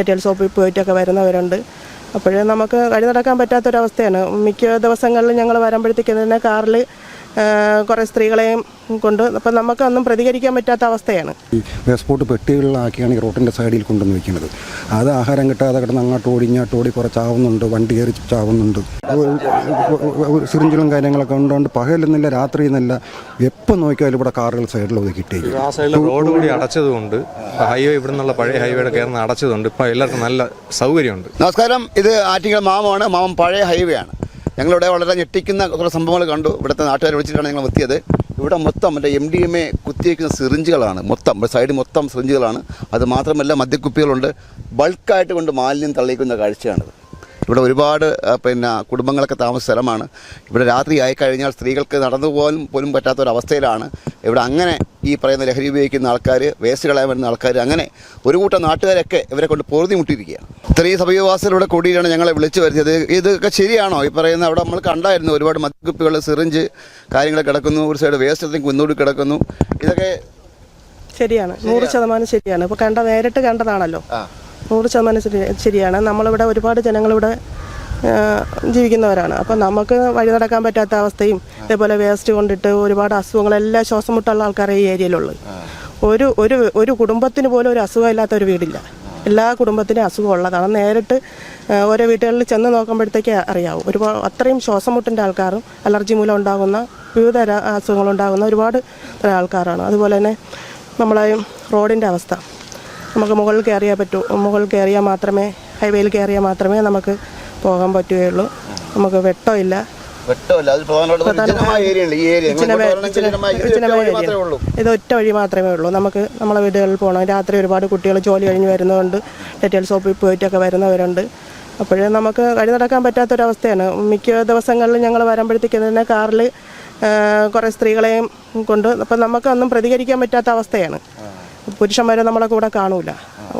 ഡെറ്റൽ ഷോപ്പിൽ പോയിട്ടൊക്കെ വരുന്നവരുണ്ട്. അപ്പോഴേ നമുക്ക് വഴി നടക്കാൻ പറ്റാത്തൊരവസ്ഥയാണ്. മിക്ക ദിവസങ്ങളിലും ഞങ്ങൾ വരുമ്പോഴത്തേക്ക് തന്നെ കാറിൽ കുറേ സ്ത്രീകളെയും കൊണ്ട്. അപ്പം നമുക്കൊന്നും പ്രതികരിക്കാൻ പറ്റാത്ത അവസ്ഥയാണ്. ഈ വേസ്പോട്ട് പെട്ടികളിലാക്കിയാണ് ഈ റോട്ടിന്റെ സൈഡിൽ കൊണ്ടുവന്ന് വെക്കുന്നത്. അത് ആഹാരം കിട്ടാതെ കിടന്ന് അങ്ങോട്ട് ഓടി ഇങ്ങോട്ട് ഓടി കുറേ ചാവുന്നുണ്ട് വണ്ടി കയറി ചാവുന്നുണ്ട്. സിറിഞ്ചിലും കാര്യങ്ങളൊക്കെ ഉണ്ടോണ്ട് പകലെന്നില്ല രാത്രി എന്നല്ല എപ്പോൾ നോക്കിയാലും ഇവിടെ കാറുകൾ സൈഡിൽ സൈഡിൽ റോഡ് കൂടി അടച്ചതുകൊണ്ട് ഹൈവേ ഇവിടെ നിന്നുള്ള പഴയ ഹൈവേയുടെ കയറുന്ന അടച്ചതുകൊണ്ട് ഇപ്പം എല്ലാവർക്കും നല്ല സൗകര്യമുണ്ട്. നമസ്കാരം. ഇത് ആറ്റിങ്ങൽ മാമമാണ് മാമം പഴയ ഹൈവേ ആണ്. ഞങ്ങളിവിടെ വളരെ ഞെട്ടിക്കുന്ന കുറേ സംഭവങ്ങൾ കണ്ടു. ഇവിടുത്തെ നാട്ടുകാർ വിളിച്ചിട്ടാണ് ഞങ്ങൾ എത്തിയത് ഇവിടെ മൊത്തം മറ്റേ എം ഡി എം എ കുത്തിയേക്കുന്ന സിറിഞ്ചുകളാണ് മൊത്തം സൈഡ് മൊത്തം സിറിഞ്ചുകളാണ് അത് മാത്രമല്ല മദ്യക്കുപ്പികളുണ്ട്. ബൾക്കായിട്ട് കൊണ്ട് മാലിന്യം തള്ളിക്കുന്ന കാഴ്ചയാണിത്. ഇവിടെ ഒരുപാട് പിന്നെ കുടുംബങ്ങളൊക്കെ താമസ സ്ഥലമാണ്. ഇവിടെ രാത്രി ആയിക്കഴിഞ്ഞാൽ സ്ത്രീകൾക്ക് നടന്നു പോകാൻ പോലും പറ്റാത്തൊരവസ്ഥയിലാണ് ഇവിടെ അങ്ങനെ ഈ പറയുന്ന ലഹരി ഉപയോഗിക്കുന്ന ആൾക്കാർ വേസ്റ്റ് കളയാൻ വരുന്ന ആൾക്കാർ അങ്ങനെ ഒരു കൂട്ടം നാട്ടുകാരൊക്കെ ഇവരെ കൊണ്ട് പൊറുതി മുട്ടിയിരിക്കുകയാണ് ഇത്രയും സമീപവാസികളുടെ കൂടിയാണ് ഞങ്ങളെ വിളിച്ചു വരുത്തിയത്. ഇതൊക്കെ ശരിയാണോ? ഈ പറയുന്ന അവിടെ നമ്മൾ കണ്ടായിരുന്നു ഒരുപാട് മദ്യക്കുപ്പികൾ സിറിഞ്ച് കാര്യങ്ങൾ കിടക്കുന്നു. ഒരു സൈഡ് വേസ്റ്റ് കുന്നോട് കിടക്കുന്നു. ഇതൊക്കെ ശരിയാണ്. നൂറ് ശതമാനം ശരിയാണ്. ഇപ്പോൾ കണ്ട നേരിട്ട് കണ്ടതാണല്ലോ. നൂറ് ശതമാനം ശരി ശരിയാണ്. നമ്മളിവിടെ ഒരുപാട് ജനങ്ങളിവിടെ ജീവിക്കുന്നവരാണ്. അപ്പം നമുക്ക് വഴി നടക്കാൻ പറ്റാത്ത അവസ്ഥയും ഇതേപോലെ വേസ്റ്റ് കൊണ്ടിട്ട് ഒരുപാട് അസുഖങ്ങളെല്ലാം ശ്വാസം മുട്ടുള്ള ആൾക്കാരെ ഈ ഏരിയയിലുള്ളത്. ഒരു ഒരു ഒരു കുടുംബത്തിന് പോലും ഒരു അസുഖമില്ലാത്ത ഒരു വീടില്ല. എല്ലാ കുടുംബത്തിനും അസുഖം ഉള്ളതാണ് നേരിട്ട് ഓരോ വീടുകളിൽ ചെന്ന് നോക്കുമ്പോഴത്തേക്ക് അറിയാവും. ഒരുപാട് അത്രയും ശ്വാസം മുട്ടിന്റെ ആൾക്കാരും അലർജി മൂലം ഉണ്ടാകുന്ന വിവിധ അസുഖങ്ങളുണ്ടാകുന്ന ഒരുപാട് തരം ആൾക്കാരാണ്. അതുപോലെ തന്നെ നമ്മളെ റോഡിന്റെ അവസ്ഥ. നമുക്ക് മുകളിൽ കയറിയാൽ പറ്റൂ. മുകളിൽ കയറിയാൽ മാത്രമേ ഹൈവേയിൽ കയറിയാൽ മാത്രമേ നമുക്ക് പോകാൻ പറ്റുകയുള്ളൂ. നമുക്ക് വെട്ടമില്ല. ഇത് ഒറ്റ വഴി മാത്രമേ ഉള്ളൂ. നമുക്ക് നമ്മളെ വീടുകളിൽ പോകണം. രാത്രി ഒരുപാട് കുട്ടികൾ ജോലി കഴിഞ്ഞ് വരുന്നതുകൊണ്ട് ഡെറ്റൽ ഷോപ്പിൽ പോയിട്ടൊക്കെ വരുന്നവരുണ്ട്. അപ്പോഴേ നമുക്ക് വഴി നടക്കാൻ പറ്റാത്തൊരവസ്ഥയാണ്. മിക്ക ദിവസങ്ങളിൽ ഞങ്ങൾ വരുമ്പോഴത്തേക്കും തന്നെ കാറിൽ കുറേ സ്ത്രീകളെയും കൊണ്ട് അപ്പം നമുക്കൊന്നും പ്രതികരിക്കാൻ പറ്റാത്ത അവസ്ഥയാണ്. പുരുഷന്മാരെ നമ്മളെ കൂടെ കാണൂല.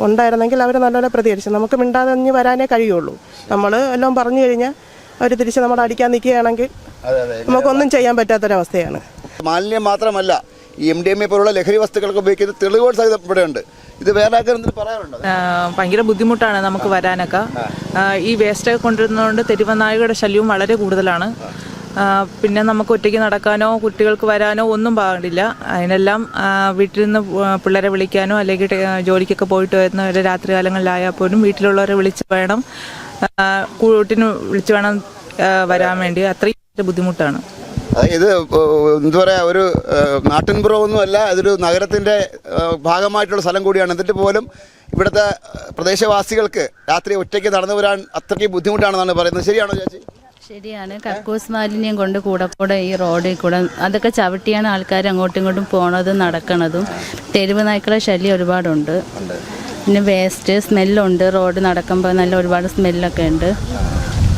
ഉണ്ടായിരുന്നെങ്കിൽ അവർ നല്ലപോലെ പ്രതികരിച്ചു. നമുക്ക് മിണ്ടാതെ ഇനി വരാനേ കഴിയുള്ളൂ. നമ്മൾ എല്ലാം പറഞ്ഞു കഴിഞ്ഞാൽ അവർ തിരിച്ച് നമ്മളെ അടിക്കാൻ നിൽക്കുകയാണെങ്കിൽ അതെ അതെ. നമുക്കൊന്നും ചെയ്യാൻ പറ്റാത്തൊരവസ്ഥയാണ്. മാലിന്യം മാത്രമല്ല ഈ എം ഡി എം എ പോലുള്ള ലഹരി വസ്തുക്കൾക്ക് ഉപയോഗിക്കുന്ന തെളിവുകൾ സഹിതം ഇവിടെയുണ്ട് ഇത് വേറെ പറയാറുണ്ടോ? ഭയങ്കര ബുദ്ധിമുട്ടാണ് നമുക്ക് വരാനൊക്കെ. ഈ വേസ്റ്റ് കൊണ്ടുവരുന്നതുകൊണ്ട് തെരുവനായകയുടെ ശല്യവും വളരെ കൂടുതലാണ്. പിന്നെ നമുക്ക് ഒറ്റയ്ക്ക് നടക്കാനോ കുട്ടികൾക്ക് വരാനോ ഒന്നും പാടില്ല. അതിനെല്ലാം വീട്ടിൽ നിന്ന് പിള്ളേരെ വിളിക്കാനോ അല്ലെങ്കിൽ ജോലിക്കൊക്കെ പോയിട്ട് വരുന്നവരെ രാത്രി കാലങ്ങളിലായാൽ പോലും വീട്ടിലുള്ളവരെ വിളിച്ച് വേണം കൂട്ടിന് വിളിച്ച് വേണം വരാൻ വേണ്ടി. അത്രയും ബുദ്ധിമുട്ടാണ്. ഇത് എന്താ പറയാ ഒരു നാട്ടിൻപുറമൊന്നും അല്ല ഇതൊരു നഗരത്തിന്റെ ഭാഗമായിട്ടുള്ള സ്ഥലം കൂടിയാണ്. എന്നിട്ട് പോലും ഇവിടുത്തെ പ്രദേശവാസികൾക്ക് രാത്രി ഒറ്റയ്ക്ക് നടന്നു വരാൻ അത്രയ്ക്ക് ബുദ്ധിമുട്ടാണെന്നാണ് പറയുന്നത്. ശരിയാണോ ചേച്ചി? ശരിയാണ്. കക്കൂസ് മാലിന്യം കൊണ്ട് കൂടെ കൂടെ ഈ റോഡിൽ കൂടെ അതൊക്കെ ചവിട്ടിയാണ് ആൾക്കാർ അങ്ങോട്ടും ഇങ്ങോട്ടും പോണതും നടക്കണതും. തെരുവ് നായ്ക്കളെ ശല്യം ഒരുപാടുണ്ട്. പിന്നെ വേസ്റ്റ് സ്മെല്ലുണ്ട് റോഡ് നടക്കുമ്പോൾ നല്ല ഒരുപാട് സ്മെല്ലൊക്കെ ഉണ്ട്.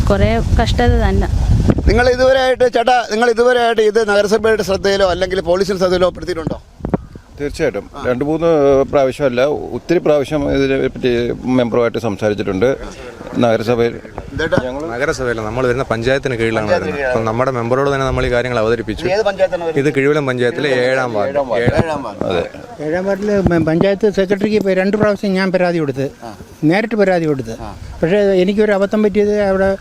കുറേ കഷ്ടത തന്നെ. നിങ്ങൾ ഇതുവരെ ആയിട്ട് ചേട്ടാ നിങ്ങൾ ഇതുവരെ ആയിട്ട് ഇത് നഗരസഭയുടെ ശ്രദ്ധയിലോ അല്ലെങ്കിൽ പോലീസിന്റെ ശ്രദ്ധയിലോ പെടുത്തിയിട്ടുണ്ടോ? തീർച്ചയായിട്ടും. രണ്ട് മൂന്ന് പ്രാവശ്യമല്ല ഒത്തിരി പ്രാവശ്യം ഇതിനെ പറ്റി മെമ്പറുമായിട്ട് സംസാരിച്ചിട്ടുണ്ട്. നഗരസഭയിൽ നഗരസഭയില്ല നമ്മൾ വരുന്ന പഞ്ചായത്തിന് കീഴിലാണ് വരുന്നത്. അപ്പം നമ്മുടെ മെമ്പറോട് തന്നെ നമ്മൾ ഈ കാര്യങ്ങൾ അവതരിപ്പിച്ചു. ഇത് കിഴിവിലം പഞ്ചായത്തിലെ ഏഴാം വാർഡ്. ഏഴാം അതെ. ഏഴാം വാർഡിൽ പഞ്ചായത്ത് സെക്രട്ടറിക്ക് ഇപ്പൊ രണ്ട് പ്രാവശ്യം ഞാൻ പരാതി കൊടുത്ത്. നേരിട്ട് പരാതി കൊടുത്ത്. പക്ഷേ എനിക്കൊരു അബദ്ധം പറ്റിയത് അവിടെ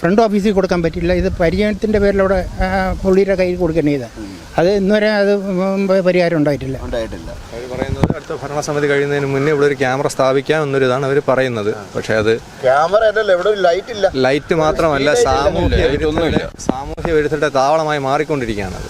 ഫ്രണ്ട് ഓഫീസിൽ കൊടുക്കാൻ പറ്റില്ല. ഇത് പരിചയത്തിന്റെ പേരിൽ അവിടെ പുള്ളിയുടെ കയ്യിൽ കൊടുക്കേണ്ടത് അത് ഇന്നുവരെ അത് പരിഹാരം ഉണ്ടായിട്ടില്ല. ഉണ്ടായിട്ടില്ല. അടുത്ത ഭരണസമിതി കഴിയുന്നതിന് മുന്നേ ഇവിടെ ഒരു ക്യാമറ സ്ഥാപിക്കാം എന്നൊരിതാണ് അവർ പറയുന്നത്. പക്ഷേ അത് ക്യാമറ ഇവിടെ ഒരു ലൈറ്റ് ഇല്ല. ലൈറ്റ് മാത്രമല്ല സാമൂഹ്യ വിരുദ്ധരുടെ സാമൂഹ്യ വിരുദ്ധരുടെ താവളമായി മാറിക്കൊണ്ടിരിക്കുകയാണ് അത്.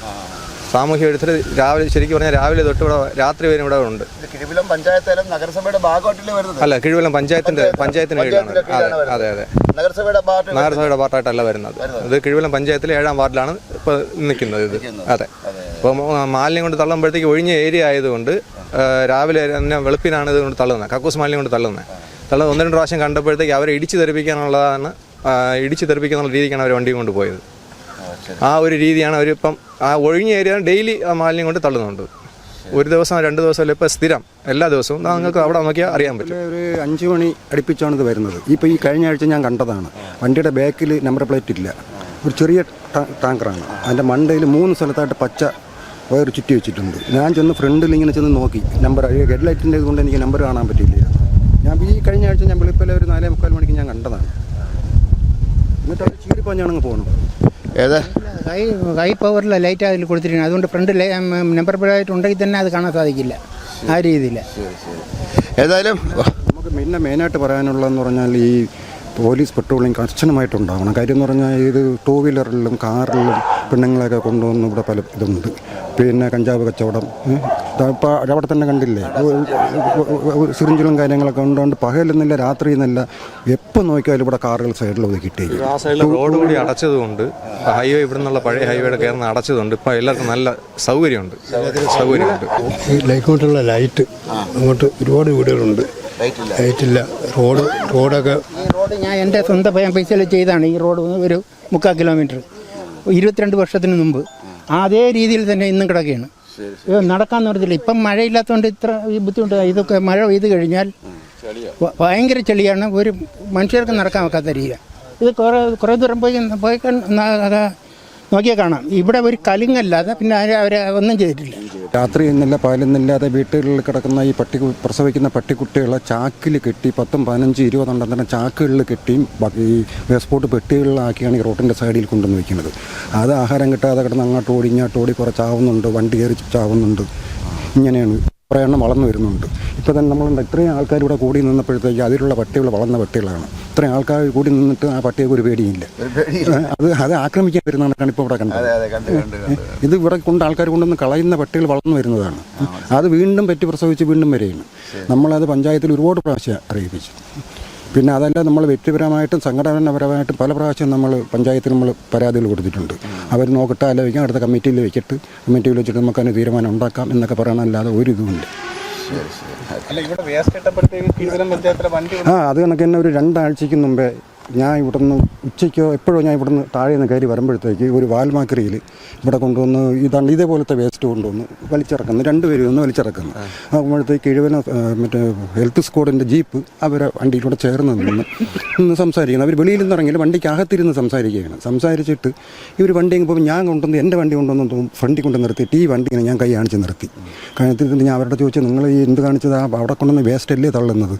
സാമൂഹ്യ വിരുദ്ധർ രാവിലെ ശരിക്കും പറഞ്ഞാൽ രാവിലെ തൊട്ട് ഇവിടെ രാത്രി വരെ ഇവിടെ ഉണ്ട്. ഇത് കിഴിവിലം പഞ്ചായത്തായാലും നഗരസഭയുടെ ഭാഗമായിട്ടല്ലേ വരുന്നത്? അല്ല കിഴിവലം പഞ്ചായത്തിന്റെ പഞ്ചായത്തിന് കീഴിലാണ് അതെ അതെ അതെ. നഗരസഭയുടെ നഗരസഭയുടെ പാർട്ടായിട്ടല്ല വരുന്നത്. ഇത് കിഴിവലം പഞ്ചായത്തിലെ ഏഴാം വാർഡിലാണ് ഇപ്പൊ നിൽക്കുന്നത് ഇത്. അതെ. അപ്പോൾ മാലിന്യം കൊണ്ട് തള്ളുമ്പോഴത്തേക്ക് ഒഴിഞ്ഞ ഏരിയ ആയതുകൊണ്ട് രാവിലെ തന്നെ വെളുപ്പിനാണ് ഇത് കൊണ്ട് തള്ളുന്നത്. കക്കൂസ് മാലിന്യം കൊണ്ട് തള്ളുന്നത്. തള്ളുന്നത് ഒന്ന് രണ്ട് പ്രാവശ്യം കണ്ടപ്പോഴത്തേക്ക് അവരെ ഇടിച്ചു തെറിപ്പിക്കാനുള്ളതാണ് ഇടിച്ച് തെറിപ്പിക്കാനുള്ള രീതിക്കാണ് അവർ വണ്ടി കൊണ്ട് പോയത്. ആ ഒരു രീതിയാണ് അവരിപ്പം ആ ഒഴിഞ്ഞ ഏരിയ ഡെയിലി മാലിന്യം കൊണ്ട് തള്ളുന്നുണ്ട്. ഒരു ദിവസം രണ്ട് ദിവസം അല്ല? ഇപ്പം സ്ഥിരം എല്ലാ ദിവസവും. നിങ്ങൾക്ക് അവിടെ നോക്കിയാൽ അറിയാൻ പറ്റും. ഒരു അഞ്ച് മണി അടുപ്പിച്ചാണ് ഇത് വരുന്നത്. ഇപ്പോൾ ഈ കഴിഞ്ഞ ആഴ്ച ഞാൻ കണ്ടതാണ്. വണ്ടിയുടെ ബാക്കിൽ നമ്പർ പ്ലേറ്റ് ഇല്ല. ഒരു ചെറിയ ടാങ്കറാണ്. അതിന്റെ മണ്ടയിൽ മൂന്ന് സ്ഥലത്തായിട്ട് പച്ച വയർ ചുറ്റി വെച്ചിട്ടുണ്ട്. ഞാൻ ചെന്ന് ഫ്രണ്ടിൽ ഇങ്ങനെ ചെന്ന് നോക്കി. നമ്പർ ഹെഡ് ലൈറ്റിന്റെ കൊണ്ട് എനിക്ക് നമ്പർ കാണാൻ പറ്റിയില്ല. ഞാൻ ഈ കഴിഞ്ഞ ആഴ്ച ഞാൻ വെളുപ്പിലെ ഒരു നാലേ മുക്കാൽ മണിക്ക് ഞാൻ കണ്ടതാണ്. എന്നിട്ട് അവർ ചീറിപ്പാഞ്ഞാണങ്ങ് പോകണം ഏതാ? ഹൈ ഹൈ പവറിലെ ലൈറ്റ് അതിൽ കൊടുത്തിരിക്കുന്നത് അതുകൊണ്ട് ഫ്രണ്ട് നമ്പർ പ്ലേറ്റ് ഉണ്ടെങ്കിൽ തന്നെ അത് കാണാൻ സാധിക്കില്ല. ആ രീതിയിൽ ഏതായാലും നമുക്ക് പിന്നെ മെയിനായിട്ട് പറയാനുള്ളതെന്ന് പറഞ്ഞാൽ ഈ പോലീസ് പെട്രോളിങ് കർശനമായിട്ടുണ്ടാവണം. കാര്യം എന്ന് പറഞ്ഞാൽ ഇത് ടൂ വീലറിലും കാറിലും പെണ്ണുങ്ങളെയൊക്കെ കൊണ്ടുവന്ന് ഇവിടെ പല ഇതുണ്ട്. പിന്നെ കഞ്ചാവ് കച്ചവടം ഇപ്പോൾ അവിടെ തന്നെ കണ്ടില്ലേ? സിറിഞ്ചിലും കാര്യങ്ങളൊക്കെ ഉണ്ടോണ്ട് പകലെന്നില്ല രാത്രി എന്നല്ല എപ്പോൾ നോക്കിയാലും ഇവിടെ കാറുകൾ സൈഡിൽ ഒതുക്കിയിട്ടേക്കും ആ സൈഡിലെ റോഡ് കൂടി അടച്ചതുകൊണ്ട് ഹൈവേ ഇവിടെ നിന്നുള്ള പഴയ ഹൈവേയുടെ കയറുന്ന അടച്ചതുകൊണ്ട് ഇപ്പം എല്ലാവർക്കും നല്ല സൗകര്യമുണ്ട്. സൗകര്യമുണ്ട്. ലൈക്കോട്ടുള്ള ലൈറ്റ് അങ്ങോട്ട് ഒരുപാട് വീടുകളുണ്ട്. ലൈറ്റില്ല റോഡ് റോഡൊക്കെ റോഡ് ഞാൻ എന്റെ സ്വന്തം ഭയം പൈസയിൽ ചെയ്താണ് ഈ റോഡ് ഒരു മുക്കാൽ കിലോമീറ്റർ. ഇരുപത്തിരണ്ട് വർഷത്തിന് മുമ്പ്. അതേ രീതിയിൽ തന്നെ ഇന്നും കിടക്കുകയാണ്. നടക്കാൻ പറഞ്ഞില്ല ഇപ്പം മഴയില്ലാത്തതുകൊണ്ട് ഇത്ര ബുദ്ധിമുട്ട് ഇതൊക്കെ മഴ പെയ്ത് കഴിഞ്ഞാൽ ഭയങ്കര ചെളിയാണ്. ഒരു മനുഷ്യർക്ക് നടക്കാൻ വെക്കാത്ത രീതി ഇത് കുറേ കുറേ ദൂരം പോയി പോയി നോക്കിയാൽ കാണാം. ഇവിടെ ഒരു കലിങ്ങല്ലാതെ പിന്നെ അവരെ ഒന്നും ചെയ്തിട്ടില്ല. രാത്രി എന്നില്ല പകലെന്നില്ലാതെ വീട്ടുകളിൽ കിടക്കുന്ന ഈ പട്ടി പ്രസവിക്കുന്ന പട്ടിക്കുട്ടികളെ ചാക്കിൽ കെട്ടി പത്തും പതിനഞ്ചും ഇരുപതെണ്ണം തന്നെ ചാക്കുകളിൽ കെട്ടിയും ഈ വേസ്പോട്ട് പെട്ടികളിലാക്കിയാണ് ഈ റോട്ടിന്റെ സൈഡിൽ കൊണ്ടുവന്ന് വയ്ക്കുന്നത് അത് ആഹാരം കിട്ടാതെ കിടന്ന് അങ്ങോട്ട് ഓടി ഇങ്ങോട്ട് ഓടി കുറേ ചാവുന്നുണ്ട് വണ്ടി കയറി ചാവുന്നുണ്ട്. ഇങ്ങനെയാണ് കുറേ എണ്ണം വളർന്നു വരുന്നുണ്ട്. ഇപ്പോൾ തന്നെ നമ്മളുണ്ട് ഇത്രയും ആൾക്കാർ ഇവിടെ കൂടി നിന്നപ്പോഴത്തേക്ക് അതിലുള്ള പട്ടികൾ വളർന്ന പട്ടികളാണ്. ഇത്രയും ആൾക്കാർ കൂടി നിന്നിട്ട് ആ പട്ടികൾക്ക് ഒരു പേടിയില്ല. അത് അത് ആക്രമിക്കാൻ വരുന്നതാണ് ഇപ്പോൾ ഇവിടെ കണ്ടത്. ഇത് ഇവിടെ കൊണ്ട് ആൾക്കാർ കൊണ്ടുവന്ന് കളയുന്ന പട്ടികൾ വളർന്നു വരുന്നതാണ്. അത് വീണ്ടും പെറ്റി പ്രസവിച്ച് വീണ്ടും വരികയാണ്. നമ്മളത് പഞ്ചായത്തിൽ ഒരുപാട് പ്രാവശ്യം അറിയിപ്പിച്ചു. പിന്നെ അതല്ല നമ്മൾ വ്യക്തിപരമായിട്ടും സംഘടനാപരമായിട്ടും പല പ്രാവശ്യം നമ്മൾ പഞ്ചായത്തിൽ നമ്മൾ പരാതികൾ കൊടുത്തിട്ടുണ്ട്. അവർ നോക്കട്ടെ ആലോചിക്കാം അടുത്ത കമ്മിറ്റിയിൽ വെച്ചിട്ട് കമ്മിറ്റിയിൽ വെച്ചിട്ട് നമുക്ക് അതിന് തീരുമാനം ഉണ്ടാക്കാം എന്നൊക്കെ പറയണമല്ലാതെ ഒരു ഇതുമില്ല. ആ അത് കണക്ക് തന്നെ ഒരു രണ്ടാഴ്ചയ്ക്ക് മുമ്പേ ഞാൻ ഇവിടുന്ന് ഉച്ചയ്ക്കോ എപ്പോഴോ ഞാൻ ഇവിടുന്ന് താഴെ നിന്ന് കയറി വരുമ്പോഴത്തേക്ക് ഒരു വാൽമാക്രിയിൽ ഇവിടെ കൊണ്ടുവന്ന് ഇതാണ് ഇതേപോലത്തെ വേസ്റ്റ് കൊണ്ടുവന്ന് വലിച്ചിറക്കുന്നു. രണ്ടുപേരും ഒന്ന് വലിച്ചിറക്കുന്നു. ആകുമ്പോഴത്തേക്ക് എഴുപന മറ്റേ ഹെൽത്ത് സ്ക്വാഡിന്റെ ജീപ്പ് അവരെ വണ്ടിയിലൂടെ ചേർന്ന് നിന്ന് നിന്ന് സംസാരിക്കുന്നു. അവർ വെളിയിൽ നിന്ന് ഇറങ്ങിയാൽ വണ്ടിക്ക് അകത്തിരുന്ന് സംസാരിക്കുകയാണ്. സംസാരിച്ചിട്ട് ഇവർ വണ്ടി പോകുമ്പോൾ ഞാൻ കൊണ്ടുവന്ന് എന്റെ വണ്ടി കൊണ്ടുവന്ന് ഫ്രണ്ടിൽ കൊണ്ട് നിർത്തിയിട്ട് ഈ വണ്ടി ഇങ്ങനെ ഞാൻ കൈ കാണിച്ച് നിർത്തി. കാണിച്ചിട്ട് ഞാൻ അവരോട് ചോദിച്ചു നിങ്ങൾ ഈ എന്ത് കാണിച്ചത്? അവിടെ കൊണ്ടുവന്ന് വേസ്റ്റ് അല്ലേ തള്ളുന്നത്?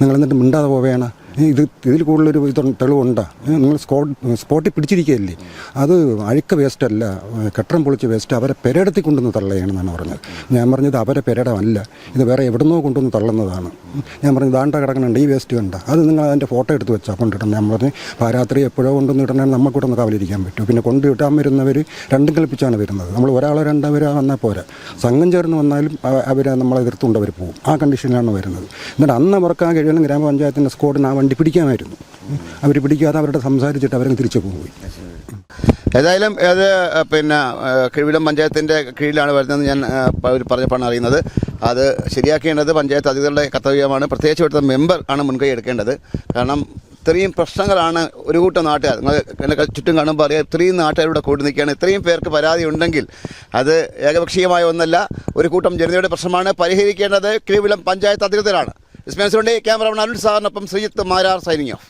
നിങ്ങൾ എന്നിട്ട് മിണ്ടാതെ പോവേണ? ഇത് ഇതിൽ കൂടുതലൊരു ഇത് തെളിവുണ്ട്. നിങ്ങൾ സ്പോട്ട് സ്പോട്ടിൽ പിടിച്ചിരിക്കുകയല്ലേ? അത് അഴുക്ക വേസ്റ്റല്ല കെട്ടറം പൊളിച്ച വേസ്റ്റ് അവരെ പെരയിടത്തിൽ കൊണ്ടുവന്ന് തള്ളയാണെന്നാണ് പറഞ്ഞത്. ഞാൻ പറഞ്ഞത് അവരെ പെരടമല്ല ഇത് വേറെ എവിടുന്നോ കൊണ്ടുവന്ന് തള്ളുന്നതാണ്. ഞാൻ പറഞ്ഞു ദാണ്ട കിടക്കണുണ്ട് ഈ വേസ്റ്റ് കണ്ട അത് നിങ്ങൾ അതിന്റെ ഫോട്ടോ എടുത്ത് വെച്ചാൽ കൊണ്ടിടണം. ഞാൻ പറഞ്ഞു പാരാത്രി എപ്പോഴോ കൊണ്ടുവന്ന് ഇടണമെങ്കിൽ നമുക്ക് ഇവിടെ നിന്ന് കാവലിരിക്കാൻ പറ്റും. പിന്നെ കൊണ്ടിട്ടാൻ വരുന്നവർ രണ്ടും കൽപ്പിച്ചാണ് വരുന്നത്. നമ്മൾ ഒരാളോ രണ്ടുപേരോ വന്നാൽ പോരാ. സംഘം ചേർന്ന് വന്നാലും അവരെ നമ്മളെ എതിർത്തുകൊണ്ട് അവർ പോകും ആ കണ്ടീഷനിലാണ് വരുന്നത്. എന്നിട്ട് അന്ന് അവർക്ക് ആ കഴിയുന്ന ഗ്രാമപഞ്ചായത്തിന്റെ സ്കോഡിന് ആ വണ്ടി പിടിക്കാമായിരുന്നു അവർ പിടിക്കാതെ അവരുടെ സംസാരിച്ചിട്ട് അവരെ തിരിച്ചു പോയി ഏതായാലും അത് പിന്നെ കിഴിവിടം പഞ്ചായത്തിന്റെ കീഴിലാണ് വരുന്നതെന്ന് ഞാൻ പറഞ്ഞപ്പോഴാണ് അറിയുന്നത്. അത് ശരിയാക്കേണ്ടത് പഞ്ചായത്ത് അധികൃതരുടെ കർത്തവ്യമാണ്. പ്രത്യേകിച്ച് ഇവിടുത്തെ മെമ്പർ ആണ് മുൻകൈ എടുക്കേണ്ടത്. കാരണം ഇത്രയും പ്രശ്നങ്ങളാണ് ഒരു കൂട്ടം നാട്ടുകാർ. നിങ്ങൾ എന്റെ ചുറ്റും കാണുമ്പോൾ അറിയാം ഇത്രയും നാട്ടുകാരുടെ കൂടി നിൽക്കുകയാണ്. ഇത്രയും പേർക്ക് പരാതി ഉണ്ടെങ്കിൽ അത് ഏകപക്ഷീയമായ ഒന്നല്ല. ഒരു കൂട്ടം ജനതയുടെ പ്രശ്നമാണ് പരിഹരിക്കേണ്ടത്. കിഴിവിലം പഞ്ചായത്ത് അധികൃതരാണ്. ഇസ്മാൻ സുണ്ടി ക്യാമറമാൻ അരുൺ സാറിനൊപ്പം ശ്രീജിത്ത് മാരാർ സൈനിങ് ഓഫ്.